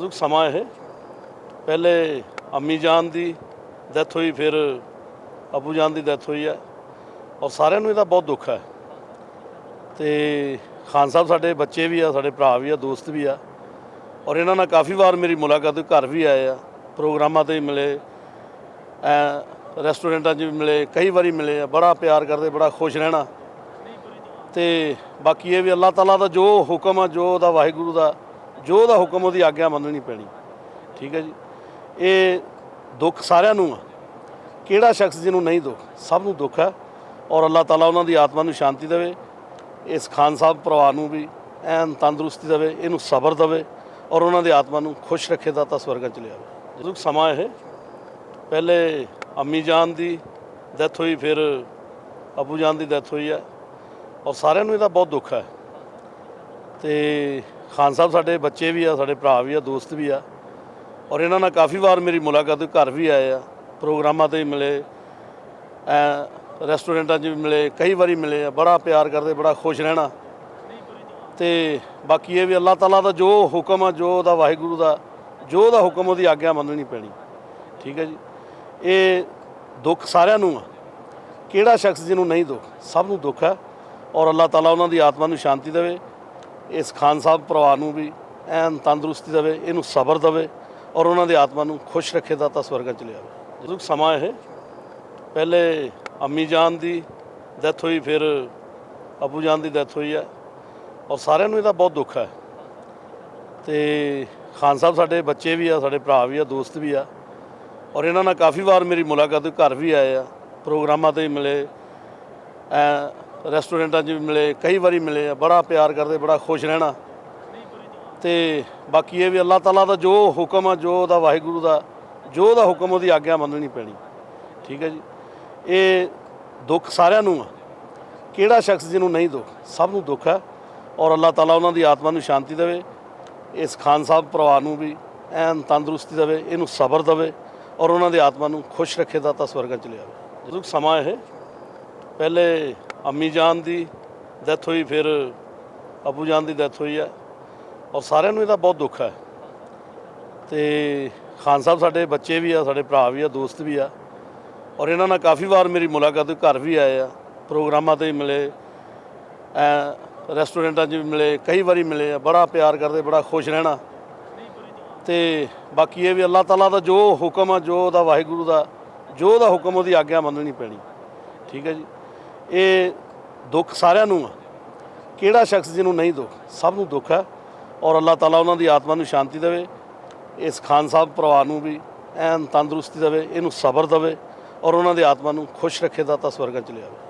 ਨਾਜ਼ੁਕ ਸਮਾਂ ਇਹ। ਪਹਿਲੇ ਅੰਮੀ ਜਾਨ ਦੀ ਡੈਥ ਹੋਈ, ਫਿਰ ਅਬੂ ਜਾਨ ਦੀ ਡੈਥ ਹੋਈ ਹੈ। ਔਰ ਸਾਰਿਆਂ ਨੂੰ ਇਹਦਾ ਬਹੁਤ ਦੁੱਖ ਹੈ। ਤੇ ਖਾਨ ਸਾਹਿਬ ਸਾਡੇ ਬੱਚੇ ਵੀ ਆ, ਸਾਡੇ ਭਰਾ ਵੀ ਆ, ਦੋਸਤ ਵੀ ਆ। ਔਰ ਇਹਨਾਂ ਨਾਲ ਕਾਫੀ ਵਾਰ ਮੇਰੀ ਮੁਲਾਕਾਤ ਹੋਈ ਘਰ ਵੀ ਆਏ ਆ। ਪ੍ਰੋਗਰਾਮਾਂ ਤੇ ਵੀ ਮਿਲੇ, ਐ, ਰੈਸਟੋਰੈਂਟਾਂ 'ਚ ਵੀ ਮਿਲੇ, ਕਈ ਵਾਰੀ ਮਿਲੇ ਆ। ਬੜਾ ਪਿਆਰ ਕਰਦੇ, ਬੜਾ ਖੁਸ਼ ਰਹਿਣਾ। ਤੇ ਬਾਕੀ ਇਹ ਵੀ ਅੱਲਾਹ ਤਾਲਾ ਦਾ ਜੋ ਹੁਕਮ ਆ, ਜੋ ਉਹਦਾ ਵਾਹਿਗੁਰੂ ਦਾ ਜੋ ਉਹਦਾ ਹੁਕਮ ਉਹਦੀ ਆਗਿਆ ਮੰਨਣੀ ਪੈਣੀ, ਠੀਕ ਹੈ ਜੀ? ਇਹ ਦੁੱਖ ਸਾਰਿਆਂ ਨੂੰ ਆ। ਕਿਹੜਾ ਸ਼ਖਸ ਜਿਹਨੂੰ ਨਹੀਂ ਦੁੱਖ? ਸਭ ਨੂੰ ਦੁੱਖ ਹੈ ਔਰ ਅੱਲਾਹ ਤਾਲਾ ਉਹਨਾਂ ਦੀ ਆਤਮਾ ਨੂੰ ਸ਼ਾਂਤੀ ਦੇਵੇ, ਇਸ ਖਾਨ ਸਾਹਿਬ ਪਰਿਵਾਰ ਨੂੰ ਵੀ ਐਨ ਤੰਦਰੁਸਤੀ ਦੇਵੇ, ਇਹਨੂੰ ਸਬਰ ਦੇਵੇ ਔਰ ਉਹਨਾਂ ਦੀ ਆਤਮਾ ਨੂੰ ਖੁਸ਼ ਰੱਖੇ ਦਾਤਾ ਸਵਰਗਾਂ ਚ ਲਿਆਵੇ। ਜਦੋਂ ਸਮਾਂ ਇਹ। ਪਹਿਲੇ ਅੰਮੀ ਜਾਨ ਦੀ ਡੈਥ ਹੋਈ, ਫਿਰ ਅਬੂ ਜਾਨ ਦੀ ਡੈਥ ਹੋਈ ਹੈ ਔਰ ਸਾਰਿਆਂ ਨੂੰ ਇਹਦਾ ਬਹੁਤ ਦੁੱਖ ਹੈ। ਤੇ ਖਾਨ ਸਾਹਿਬ ਸਾਡੇ ਬੱਚੇ ਵੀ ਆ, ਸਾਡੇ ਭਰਾ ਵੀ ਆ, ਦੋਸਤ ਵੀ ਆ। ਔਰ ਇਹਨਾਂ ਨਾਲ ਕਾਫੀ ਵਾਰ ਮੇਰੀ ਮੁਲਾਕਾਤ ਹੋਈ, ਘਰ ਵੀ ਆਏ ਆ। ਪ੍ਰੋਗਰਾਮਾਂ ਤੇ ਵੀ ਮਿਲੇ, ਐ ਰੈਸਟੋਰੈਂਟਾਂ 'ਚ ਵੀ ਮਿਲੇ, ਕਈ ਵਾਰੀ ਮਿਲੇ ਆ। ਬੜਾ ਪਿਆਰ ਕਰਦੇ, ਬੜਾ ਖੁਸ਼ ਰਹਿਣਾ। ਤੇ ਬਾਕੀ ਇਹ ਵੀ ਅੱਲਾਹ ਤਾਲਾ ਦਾ ਜੋ ਹੁਕਮ ਆ, ਜੋ ਉਹਦਾ ਵਾਹਿਗੁਰੂ ਦਾ, ਜੋ ਉਹਦਾ ਹੁਕਮ ਉਹਦੀ ਆਗਿਆ ਮੰਨਣੀ ਪੈਣੀ। ਠੀਕ ਹੈ ਜੀ? ਇਹ ਦੁੱਖ ਸਾਰਿਆਂ ਨੂੰ ਆ। ਕਿਹੜਾ ਸ਼ਖਸ ਜਿਹਨੂੰ ਨਹੀਂ ਦੁੱਖ? ਸਭ ਨੂੰ ਦੁੱਖ ਹੈ ਔਰ ਅੱਲਾਹ ਤਾਲਾ ਉਹਨਾਂ ਦੀ ਆਤਮਾ ਨੂੰ ਸ਼ਾਂਤੀ ਦੇਵੇ। ਇਸ ਖਾਨ ਸਾਹਿਬ ਪਰਿਵਾਰ ਨੂੰ ਵੀ ਐਨ ਤੰਦਰੁਸਤੀ ਦੇਵੇ, ਇਹਨੂੰ ਸਬਰ ਦੇਵੇ ਔਰ ਉਹਨਾਂ ਦੀ ਆਤਮਾ ਨੂੰ ਖੁਸ਼ ਰੱਖੇ ਦਾਤਾ ਸਵਰਗਾਂ ਚ ਲਿਆਵੇ। ਜਦੋਂ ਸਮਾਂ ਇਹ। ਪਹਿਲੇ ਅੰਮੀ ਜਾਨ ਦੀ ਡੈਥ ਹੋਈ, ਫਿਰ ਅਬੂ ਜਾਨ ਦੀ ਡੈਥ ਹੋਈ ਹੈ ਔਰ ਸਾਰਿਆਂ ਨੂੰ ਇਹਦਾ ਬਹੁਤ ਦੁੱਖ ਹੈ। ਤੇ ਖਾਨ ਸਾਹਿਬ ਸਾਡੇ ਬੱਚੇ ਵੀ ਆ, ਸਾਡੇ ਭਰਾ ਵੀ ਆ, ਦੋਸਤ ਵੀ ਆ ਔਰ ਇਹਨਾਂ ਨਾਲ ਕਾਫੀ ਵਾਰ ਮੇਰੀ ਮੁਲਾਕਾਤ ਹੋਈ, ਘਰ ਵੀ ਆਏ ਆ, ਪ੍ਰੋਗਰਾਮਾਂ ਤੇ ਮਿਲੇ। ਐ ਰੈਸਟੋਰੈਂਟਾਂ 'ਚ ਵੀ ਮਿਲੇ, ਕਈ ਵਾਰੀ ਮਿਲੇ ਆ, ਬੜਾ ਪਿਆਰ ਕਰਦੇ, ਬੜਾ ਖੁਸ਼ ਰਹਿਣਾ। ਤੇ ਬਾਕੀ ਇਹ ਵੀ ਅੱਲਾਹ ਤਾਲਾ ਦਾ ਜੋ ਹੁਕਮ ਆ, ਜੋ ਉਹਦਾ ਵਾਹਿਗੁਰੂ ਦਾ, ਜੋ ਉਹਦਾ ਹੁਕਮ, ਉਹਦੀ ਆਗਿਆ ਮੰਨਣੀ ਪੈਣੀ। ਠੀਕ ਹੈ ਜੀ? ਇਹ ਦੁੱਖ ਸਾਰਿਆਂ ਨੂੰ ਆ। ਕਿਹੜਾ ਸ਼ਖਸ ਜਿਹਨੂੰ ਨਹੀਂ ਦੁੱਖ? ਸਭ ਨੂੰ ਦੁੱਖ ਹੈ ਔਰ ਅੱਲਾਹ ਤਾਲਾ ਉਹਨਾਂ ਦੀ ਆਤਮਾ ਨੂੰ ਸ਼ਾਂਤੀ ਦੇਵੇ। ਇਸ ਖਾਨ ਸਾਹਿਬ ਪਰਿਵਾਰ ਨੂੰ ਵੀ ਐਨ ਤੰਦਰੁਸਤੀ ਦੇਵੇ, ਇਹਨੂੰ ਸਬਰ ਦੇਵੇ ਔਰ ਉਹਨਾਂ ਦੀ ਆਤਮਾ ਨੂੰ ਖੁਸ਼ ਰੱਖੇ ਦਾਤਾ ਸਵਰਗਾਂ ਚ ਲਿਆਵੇ। ਜਦੋਂ ਸਮਾਂ ਇਹ। ਪਹਿਲੇ ਅੰਮੀ ਜਾਨ ਦੀ ਡੈਥ ਹੋਈ, ਫਿਰ ਅਬੂ ਜਾਨ ਦੀ ਡੈਥ ਹੋਈ ਹੈ। ਔਰ ਸਾਰਿਆਂ ਨੂੰ ਇਹਦਾ ਬਹੁਤ ਦੁੱਖ ਹੈ। ਤੇ ਖਾਨ ਸਾਹਿਬ ਸਾਡੇ ਬੱਚੇ ਵੀ ਆ, ਸਾਡੇ ਭਰਾ ਵੀ ਆ, ਦੋਸਤ ਵੀ ਆ। ਔਰ ਇਹਨਾਂ ਨਾਲ ਕਾਫੀ ਵਾਰ ਮੇਰੀ ਮੁਲਾਕਾਤ ਹੋਈ, ਘਰ ਵੀ ਆਏ ਆ। ਪ੍ਰੋਗਰਾਮਾਂ ਤੇ ਮਿਲੇ, ਐ ਰੈਸਟੋਰੈਂਟਾਂ 'ਚ ਵੀ ਮਿਲੇ, ਕਈ ਵਾਰੀ ਮਿਲੇ ਆ। ਬੜਾ ਪਿਆਰ ਕਰਦੇ, ਬੜਾ ਖੁਸ਼ ਰਹਿਣਾ। ਤੇ ਬਾਕੀ ਇਹ ਵੀ ਅੱਲਾਹ ਤਾਲਾ ਦਾ ਜੋ ਹੁਕਮ ਆ, ਜੋ ਉਹਦਾ ਵਾਹਿਗੁਰੂ ਦਾ, ਜੋ ਉਹਦਾ ਹੁਕਮ ਉਹਦੀ ਆਗਿਆ ਮੰਨਣੀ ਪੈਣੀ। ਠੀਕ ਹੈ ਜੀ? ਇਹ ਦੁੱਖ ਸਾਰਿਆਂ ਨੂੰ ਆ। ਕਿਹੜਾ ਸ਼ਖਸ ਜਿਹਨੂੰ ਨਹੀਂ ਦੁੱਖ? ਸਭ ਨੂੰ ਦੁੱਖ ਹੈ ਔਰ ਅੱਲਾਹ ਤਾਲਾ ਉਹਨਾਂ ਦੀ ਆਤਮਾ ਨੂੰ ਸ਼ਾਂਤੀ ਦੇਵੇ। ਇਸ ਖਾਨ ਸਾਹਿਬ ਪਰਿਵਾਰ ਨੂੰ ਵੀ ਐਨ ਤੰਦਰੁਸਤੀ ਦੇਵੇ, ਇਹਨੂੰ ਸਬਰ ਦੇਵੇ। ਔਰ ਉਹਨਾਂ ਦੀ ਆਤਮਾ ਨੂੰ ਖੁਸ਼ ਰੱਖੇ ਦਾਤਾ ਸਵਰਗਾਂ ਚ ਲਿਆਵੇ।